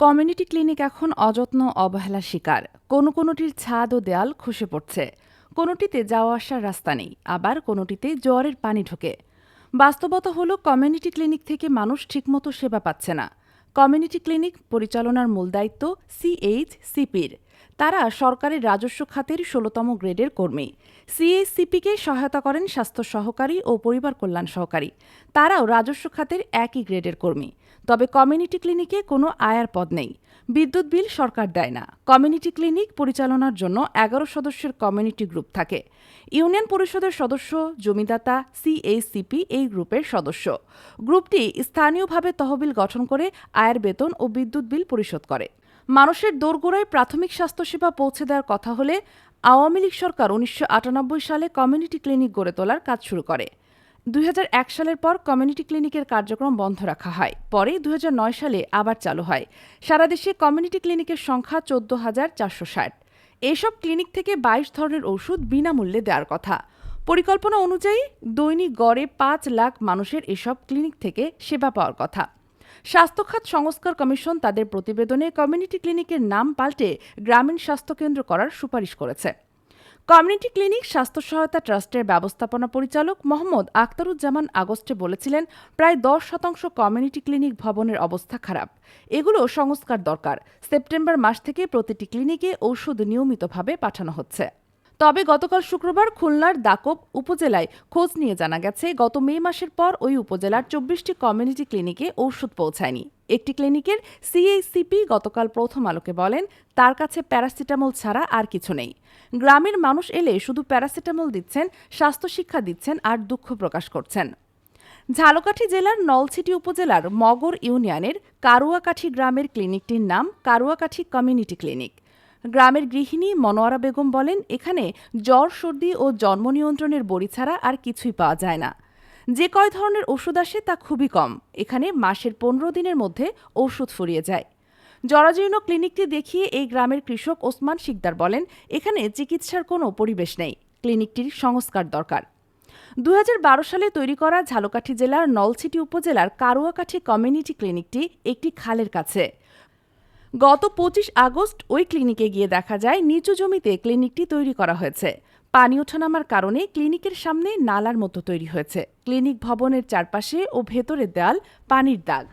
Community clinic এখন অযত্ন অবহেলার শিকার। কোনো কোনোটির ছাদ ও দেয়াল খসে পড়ছে। কোনোটিতে যাওয়া আসার রাস্তা নেই, আবার কোনোটিতে জ্বরের পানি ঢোকে। বাস্তবতা হলো, কমিউনিটি ক্লিনিক থেকে মানুষ ঠিকমতো সেবা পাচ্ছে না। কমিউনিটি ক্লিনিক পরিচালনার মূল দায়িত্ব সিএইচ সিপির তারা সরকারের রাজস্ব খাতের ষোলতম গ্রেডের কর্মী। সিএইচসিপিকে সহায়তা করেন স্বাস্থ্য সহকারী ও পরিবার কল্যাণ সহকারী। তারাও রাজস্ব খাতের একই গ্রেডের কর্মী। তবে কমিউনিটি ক্লিনিকে কোনো আয়ার পদ নেই। বিদ্যুৎ বিল সরকার দেয় না। কমিউনিটি ক্লিনিক পরিচালনার জন্য এগারো সদস্যের কমিউনিটি গ্রুপ থাকে। ইউনিয়ন পরিষদের সদস্য, জমিদাতা সিএইচসিপি এই গ্রুপের সদস্য। গ্রুপটি স্থানীয়ভাবে তহবিল গঠন করে আয়ের বেতন ও বিদ্যুৎ বিল পরিশোধ করে। মানুষের দোরগোড়ায় প্রাথমিক স্বাস্থ্যসেবা পৌঁছে দেওয়ার কথা হলে আওয়ামী লীগ সরকার উনিশশো আটানব্বই সালে কমিউনিটি ক্লিনিক গড়ে তোলার কাজ শুরু করে। দুই হাজার এক সালের পর কমিউনিটি ক্লিনিকের কার্যক্রম বন্ধ রাখা হয়। পরে দুই হাজার নয় সালে আবার চালু হয়। সারা দেশে কমিউনিটি ক্লিনিকের সংখ্যা চোদ্দ হাজার চারশো ষাট। এসব ক্লিনিক থেকে বাইশ ধরনের ওষুধ বিনামূল্যে দেওয়ার কথা। পরিকল্পনা অনুযায়ী দৈনিক গড়ে পাঁচ লাখ মানুষের এসব ক্লিনিক থেকে সেবা পাওয়ার কথা। স্বাস্থ্যখাত সংস্কার কমিশন তাদের প্রতিবেদনে কমিউনিটি ক্লিনিকের নাম পাল্টে গ্রামীণ স্বাস্থ্যকেন্দ্র করার সুপারিশ করেছে। কমিউনিটি ক্লিনিক স্বাস্থ্য সহায়তা ট্রাস্টের ব্যবস্থাপনা পরিচালক মোহাম্মদ আখতারুজ্জামান আগস্টে বলেছিলেন, প্রায় দশ শতাংশ কমিউনিটি ক্লিনিক ভবনের অবস্থা খারাপ। এগুলো সংস্কার দরকার। সেপ্টেম্বর মাস থেকে প্রতিটি ক্লিনিকে ঔষধ নিয়মিতভাবে পাঠানো হচ্ছে। তবে গতকাল শুক্রবার খুলনার দাকব উপজেলায় খোঁজ নিয়ে জানা গেছে, গত মে মাসের পর ওই উপজেলার চব্বিশটি কমিউনিটি ক্লিনিকে ঔষধ পৌঁছায়নি। একটি ক্লিনিকের সিএইচসিপি গতকাল প্রথম আলোকে বলেন, তার কাছে প্যারাসিটামল ছাড়া আর কিছু নেই। গ্রামের মানুষ এলে শুধু প্যারাসিটামল দিচ্ছেন স্বাস্থ্য শিক্ষা দিচ্ছেন আর দুঃখ প্রকাশ করছেন। ঝালকাঠি জেলার নলছিটি উপজেলার মগর ইউনিয়নের কারুয়াকাঠি গ্রামের ক্লিনিকটির নাম কারুয়াকাঠি কমিউনিটি ক্লিনিক গ্রামের গৃহিণী মনোয়ারা বেগম বলেন, এখানে জ্বর, সর্দি ও জন্ম নিয়ন্ত্রণের বড়ি ছাড়া আর কিছুই পাওয়া যায় না। যে কয় ধরনের ওষুধ আসে তা খুবই কম। এখানে মাসের পনেরো দিনের মধ্যে ওষুধ ফুরিয়ে যায়। জরাজীর্ণ ক্লিনিকটি দেখিয়ে এই গ্রামের কৃষক ওসমান শিকদার বলেন, এখানে চিকিৎসার কোনো পরিবেশ নেই। ক্লিনিকটির সংস্কার দরকার। দু হাজার বারো সালে তৈরি করা ঝালকাঠি জেলার নলছিটি উপজেলার কারুয়াকাঠি কমিউনিটি ক্লিনিকটি একটি খালের কাছে। গত পঁচিশ আগস্ট ওই ক্লিনিকে গিয়ে দেখা যায়, নিচু জমিতে ক্লিনিকটি তৈরি করা হয়েছে। পানি ওঠানামার কারণে ক্লিনিকের সামনে নালার মতো তৈরি হয়েছে। ক্লিনিক ভবনের চারপাশে ও ভেতরের দেয়াল পানির দাগ।